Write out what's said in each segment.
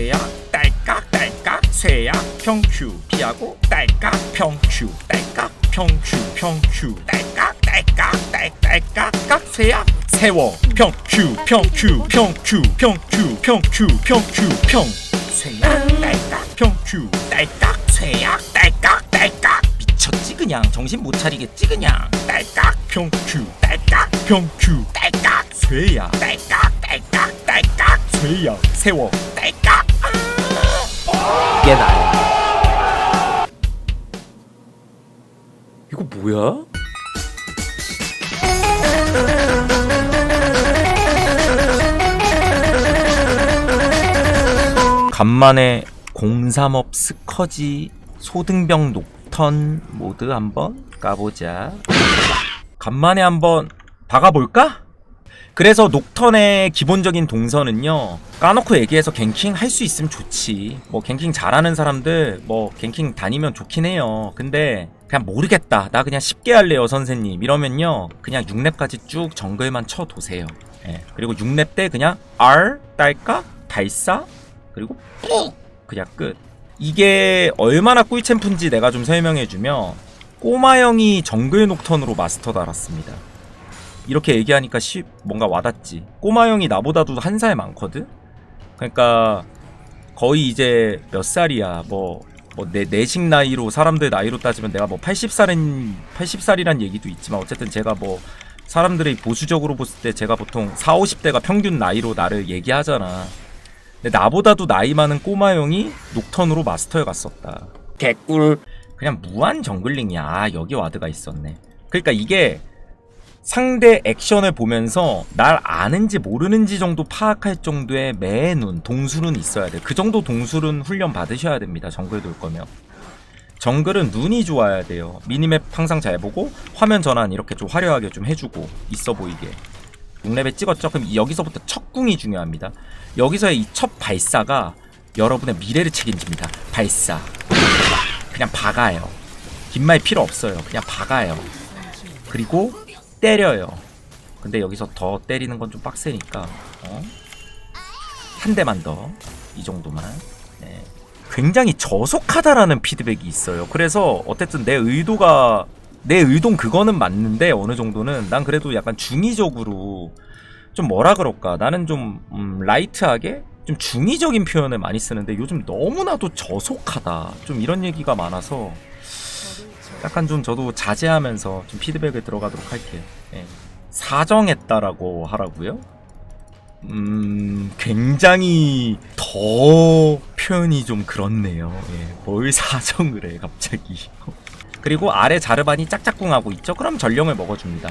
쇠약 딸깍 딸깍 쇠약 평큐 피하고 딸깍 평큐 딸깍 평큐 평큐 딸깍 딸깍 딸깍 깍 쇠약 세워. 평큐 평큐 평큐 평큐 평큐 평큐 평. 쇠약 딸깍 평큐 딸깍 쇠약 딸깍 딸깍. 미쳤지 그냥. 정신 못 차리겠지 그냥. 딸깍 평큐 딸깍 평큐 딸깍 쇠약 딸깍 딸깍 딸깍 쇠약 세워. 딸깍 이게 나야. 이거 뭐야? 간만에 03업 스커지 소등병 녹턴 모드 한번 까보자. 간만에 한번 박아볼까? 그래서 녹턴의 기본적인 동선은요 까놓고 얘기해서 갱킹 할 수 있으면 좋지. 뭐 갱킹 잘하는 사람들 뭐 갱킹 다니면 좋긴 해요. 근데 그냥 모르겠다. 나 그냥 쉽게 할래요 선생님. 이러면요 그냥 6렙까지 쭉 정글만 쳐도세요. 예, 그리고 6렙 때 그냥 R 딸까? 발사? 그리고 푹! 그냥 끝. 이게 얼마나 꿀챔프인지 내가 좀 설명해주면 꼬마 형이 정글 녹턴으로 마스터 달았습니다 이렇게 얘기하니까 시, 뭔가 와닿지. 꼬마 형이 나보다도 한 살 많거든? 그러니까 거의 이제 몇 살이야. 뭐, 뭐 내, 내식 나이로 사람들 나이로 따지면 내가 뭐 80살인 80살이란 얘기도 있지만 어쨌든 제가 뭐 사람들이 보수적으로 봤을 때 제가 보통 4, 50대가 평균 나이로 나를 얘기하잖아. 근데 나보다도 나이 많은 꼬마 형이 녹턴으로 마스터에 갔었다. 개꿀. 그냥 무한 정글링이야. 아, 여기 와드가 있었네. 그러니까 이게 상대 액션을 보면서 날 아는지 모르는지 정도 파악할 정도의 매눈, 동술은 있어야 돼. 그 정도 동술은 훈련 받으셔야 됩니다. 정글 돌 거면. 정글은 눈이 좋아야 돼요. 미니맵 항상 잘 보고 화면 전환 이렇게 좀 화려하게 좀 해주고 있어 보이게. 6렙에 찍었죠? 그럼 여기서부터 첫 궁이 중요합니다. 여기서의 이 첫 발사가 여러분의 미래를 책임집니다. 발사. 그냥 박아요. 긴 말 필요 없어요. 그냥 박아요. 그리고 때려요. 근데 여기서 더 때리는 건 좀 빡세니까 어? 한 대만 더 이 정도만. 네. 굉장히 저속하다라는 피드백이 있어요. 그래서 어쨌든 내 의도가 내 의도는 그거는 맞는데 어느 정도는 난 그래도 약간 중의적으로 좀 뭐라 그럴까 나는 좀 음, 라이트하게 좀 중의적인 표현을 많이 쓰는데 요즘 너무나도 저속하다 좀 이런 얘기가 많아서 약간 좀 저도 자제하면서 좀 피드백을 들어가도록 할게요. 예. 사정했다라고 하라고요? 음, 굉장히 더 표현이 좀 그렇네요. 예. 뭘 사정을 해, 갑자기. 그리고 아래 자르반이 짝짝꿍하고 있죠? 그럼 전령을 먹어줍니다.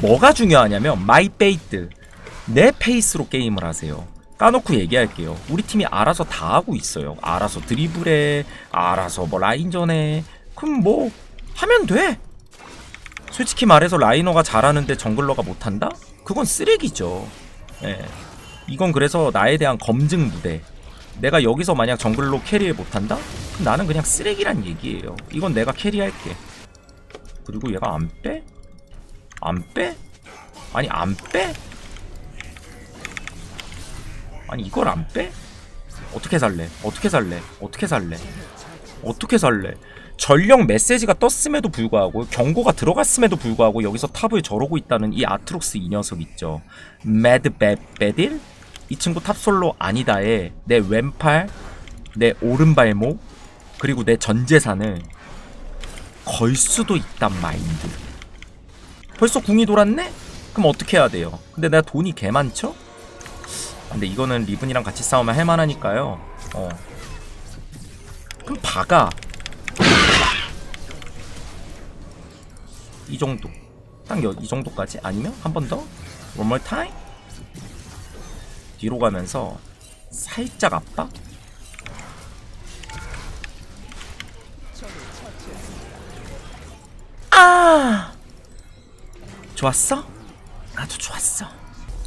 뭐가 중요하냐면, 마이 페이트. 내 페이스로 게임을 하세요. 까놓고 얘기할게요. 우리 팀이 알아서 다 하고 있어요. 알아서 드리블해, 알아서 뭐 라인전에. 그럼 뭐, 하면 돼. 솔직히 말해서 라이너가 잘하는데 정글러가 못한다? 그건 쓰레기죠. 예. 이건 그래서 나에 대한 검증 무대. 내가 여기서 만약 정글로 캐리를 못한다? 그럼 나는 그냥 쓰레기란 얘기예요. 이건 내가 캐리할게. 그리고 얘가 안 빼? 안 빼? 아니 안 빼? 아니 이걸 안 빼? 어떻게 살래? 어떻게 살래? 어떻게 살래? 어떻게 살래? 전령 메시지가 떴음에도 불구하고 경고가 들어갔음에도 불구하고 여기서 탑을 저러고 있다는 이 아트록스 이 녀석 있죠. 매드 베, 베딜? 이 친구 탑솔로 아니다에 내 왼팔, 내 오른발목, 그리고 내 전 재산을 걸 수도 있단 마인드. 벌써 궁이 돌았네? 그럼 어떻게 해야 돼요? 근데 내가 돈이 개 많죠? 근데 이거는 리븐이랑 같이 싸우면 할만하니까요. 어. 그럼 박아. 이 정도. 딱이 정도까지? 아니면 한 번 더? One more time? 뒤로 가면서 살짝 압박? 아! 좋았어? 나도 좋았어.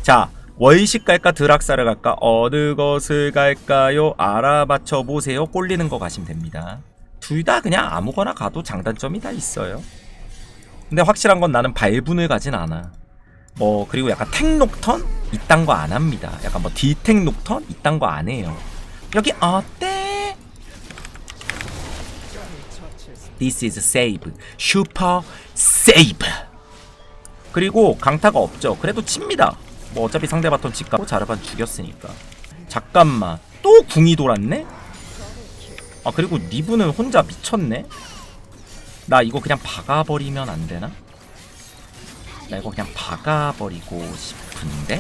자, 월식 갈까 드락사를 갈까 어느 것을 갈까요? 알아맞혀 보세요. 꼴리는 거 가시면 됩니다. 둘 다 그냥 아무거나 가도 장단점이 다 있어요. 근데 확실한 건 나는 발분을 가진 않아. 뭐 그리고 약간 탱 녹턴 이딴 거 안 합니다. 약간 뭐 디탱 녹턴 이딴 거 안 해요. 여기 어때? This is save. 슈퍼 세이브. 그리고 강타가 없죠. 그래도 칩니다. 뭐 어차피 상대 바톤 집가고 자르반 죽였으니까. 잠깐만. 또 궁이 돌았네? 아 그리고 리브는 혼자 미쳤네? 나 이거 그냥 박아버리면 안 되나? 나 이거 그냥 박아버리고 싶은데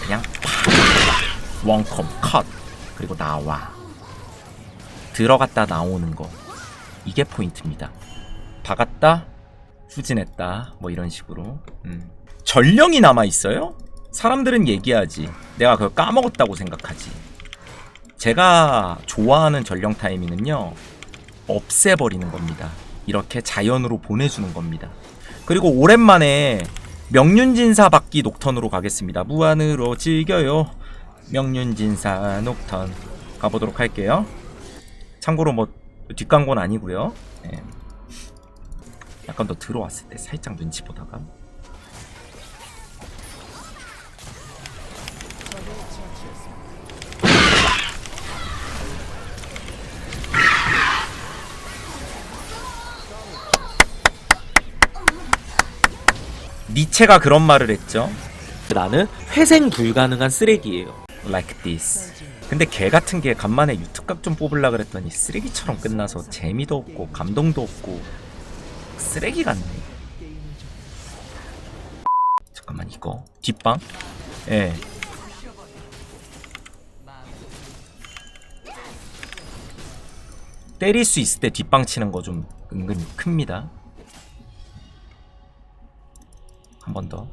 그냥 팍! 원컴 컷! 그리고 나와. 들어갔다 나오는 거. 이게 포인트입니다. 박았다 후진했다 뭐 이런 식으로. 음. 전령이 남아 있어요? 사람들은 얘기하지. 내가 그걸 까먹었다고 생각하지. 제가 좋아하는 전령 타이밍은요 없애버리는 겁니다 이렇게 자연으로 보내주는 겁니다 그리고 오랜만에 명륜진사 받기 녹턴으로 가겠습니다. 무한으로 즐겨요. 명륜진사 녹턴 가보도록 할게요. 참고로 뭐 뒷광고는 아니고요. 예. 약간 더 들어왔을 때 살짝 눈치 보다가 니체가 그런 말을 했죠. 나는 회생 불가능한 쓰레기예요. like this. 근데 개 같은 게 간만에 유튜각 좀 뽑으려 그랬더니 쓰레기처럼 끝나서 재미도 없고 감동도 없고 쓰레기 같네. 잠깐만 이거 뒷방? 예. 때릴 수 있을 때 뒷방 치는 거 좀 은근 큽니다. 번 더.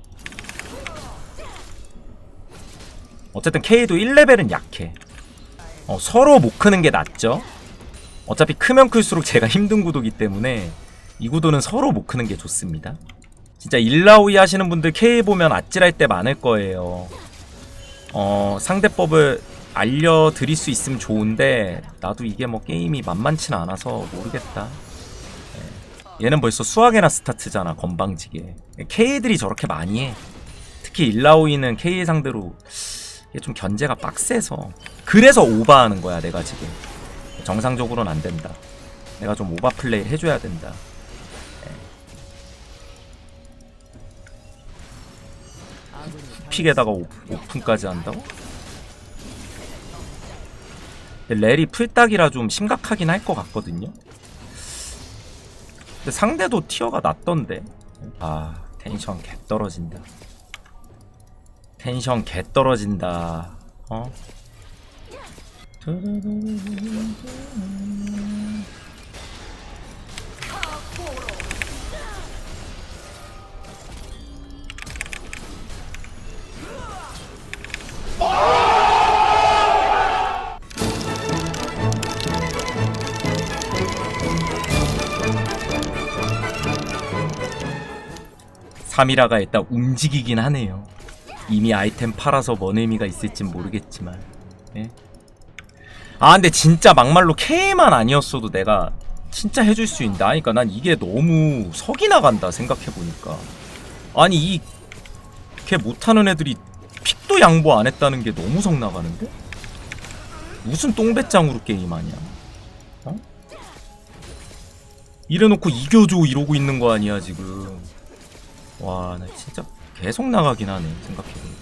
어쨌든 K도 1레벨은 약해. 어, 서로 못 크는 게 낫죠. 어차피 크면 클수록 제가 힘든 구도기 때문에 이 구도는 서로 못 크는 게 좋습니다. 진짜 일라오이 하시는 분들 K 보면 아찔할 때 많을 거예요. 어, 상대법을 알려드릴 수 있으면 좋은데 나도 이게 뭐 게임이 만만치 않아서 모르겠다. 예. 얘는 벌써 수학에나 스타트잖아 건방지게. K들이 저렇게 많이 해. 특히 일라오이는 K 상대로 좀 견제가 빡세서 그래서 오바하는 거야 내가 지금 정상적으로는 안 된다 내가 좀 오바 플레이 해줘야 된다 예. 픽에다가 오, 오픈까지 한다고? 렐이 풀딱이라 좀 심각하긴 할 것 같거든요 근데 상대도 티어가 낮던데 아 텐션 개 떨어진다 텐션 개 떨어진다. 어? 삼이라가 일단 움직이긴 하네요. 이미 아이템 팔아서 뭔 의미가 있을진 모르겠지만 예? 아 근데 진짜 막말로 K만 아니었어도 내가 진짜 해줄 수 있다 하니까 난 이게 너무 석이 나간다 생각해보니까 아니 이 걔 못하는 애들이 픽도 양보 안 했다는 게 너무 석 나가는데? 무슨 똥배짱으로 게임하냐 어? 이래놓고 이겨줘 이러고 있는 거 아니야 지금 와 나 진짜 계속 나가긴 하네 생각해보니까.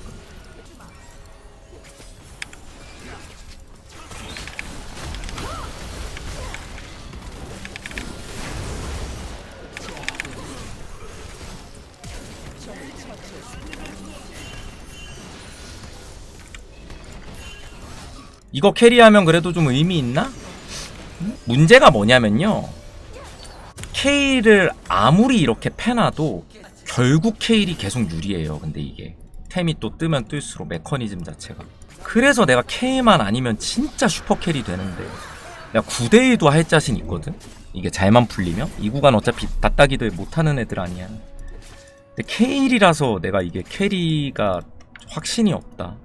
이거 캐리하면 그래도 좀 의미 있나? 문제가 뭐냐면요. K를 아무리 이렇게 패놔도 결국 케일이 계속 유리해요. 근데 이게 템이 또 뜨면 뜰수록 메커니즘 자체가. 그래서 내가 K만 아니면 진짜 슈퍼 캐리 되는데 내가 9대1도 할 자신 있거든. 이게 잘만 풀리면 이 구간 어차피 바따기들 못하는 애들 아니야. 근데 K이라서 내가 이게 캐리가 확신이 없다.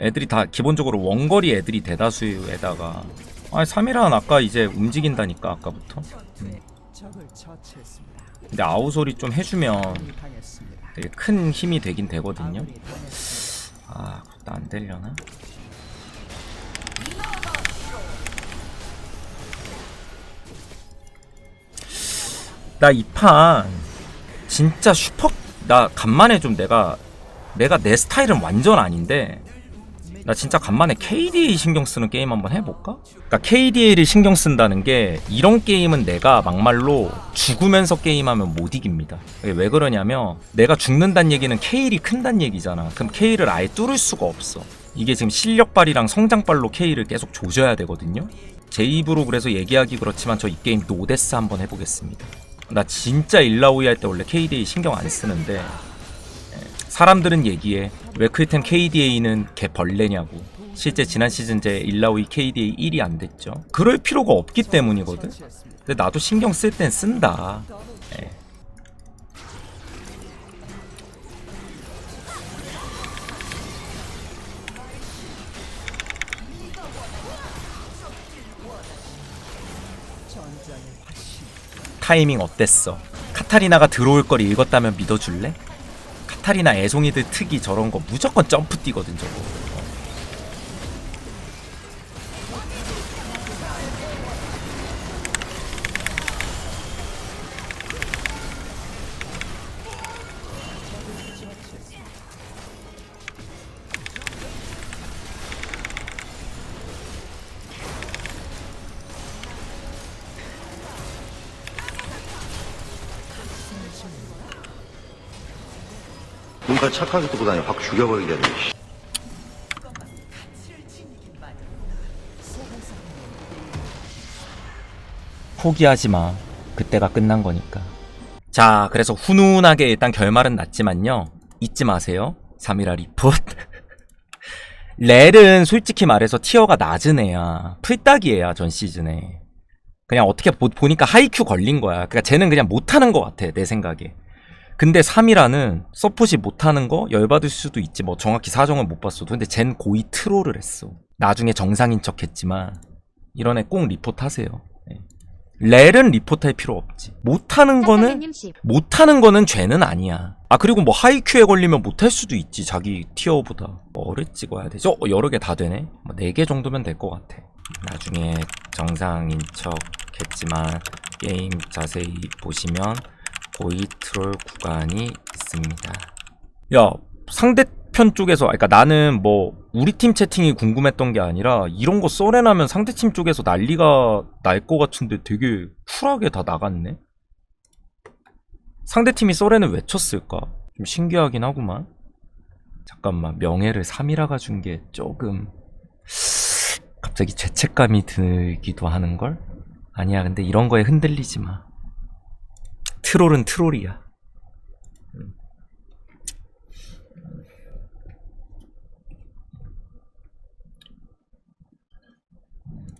애들이 다 기본적으로 원거리 애들이 대다수에다가 아니 3이란 아까 이제 움직인다니까 아까부터. 음. 근데 아웃솔이 좀 해주면 되게 큰 힘이 되긴 되거든요. 아 그것도 안 되려나? 나 이 판 진짜 슈퍼 나 간만에 좀 내가 내가 내 스타일은 완전 아닌데 나 진짜 간만에 KDA 신경 쓰는 게임 한번 해볼까? 그러니까 KDA를 신경 쓴다는 게 이런 게임은 내가 막말로 죽으면서 게임하면 못 이깁니다. 왜 그러냐면 내가 죽는다는 얘기는 K를 큰다는 얘기잖아. 그럼 K를 아예 뚫을 수가 없어. 이게 지금 실력발이랑 성장발로 K를 계속 조져야 되거든요. 제 입으로 그래서 얘기하기 그렇지만 저 이 게임 노데스 한번 해보겠습니다. 나 진짜 일라오이 할 때 원래 KDA 신경 안 쓰는데 사람들은 얘기해 왜 크리템 KDA는 개 벌레냐고 실제 지난 시즌 제 일라오이 KDA 1이 안 됐죠 그럴 필요가 없기 때문이거든 근데 나도 신경 쓸 땐 쓴다 예. 타이밍 어땠어? 카타리나가 들어올 걸 읽었다면 믿어줄래? 카타리나 애송이들 특이 저런 거 무조건 점프 뛰거든 저거. 눈깔 착하게 뜨고 다니 확 죽여버리겠네. 씨. 포기하지 마. 그때가 끝난 거니까. 자, 그래서 훈훈하게 일단 결말은 났지만요. 잊지 마세요. 3일아 리포트. 렐은 솔직히 말해서 티어가 낮은 애야. 풀딱이 애야, 전 시즌에. 그냥 어떻게 보, 보니까 하이큐 걸린 거야. 그러니까 쟤는 그냥 못하는 것 같아, 내 생각에. 근데 3이라는 서폿이 못하는 거 열받을 수도 있지. 뭐 정확히 사정은 못 봤어도. 근데 쟨 고이 트롤을 했어. 나중에 정상인 척 했지만, 이런 애 꼭 리포트 하세요. 네. 렐은 리포트 할 필요 없지. 못하는 거는. 못하는 거는 죄는 아니야. 아 그리고 뭐 하이큐에 걸리면 못할 수도 있지. 자기 티어보다 뭐를 찍어야 되죠? 어, 여러 개 다 되네. 뭐네개 정도면 될 것 같아. 나중에 정상인 척 했지만 게임 자세히 보시면 고이 트롤 구간이 있습니다. 야 상대편 쪽에서 그러니까 나는 뭐 우리 팀 채팅이 궁금했던 게 아니라 이런 거 썰어나면 상대팀 쪽에서 난리가 날 것 같은데 되게 쿨하게 다 나갔네. 상대팀이 썰에는 왜 쳤을까? 좀 신기하긴 하구만. 잠깐만 명예를 3이라가 준 게 조금 갑자기 죄책감이 들기도 하는 걸? 아니야 근데 이런 거에 흔들리지 마. 트롤은 트롤이야.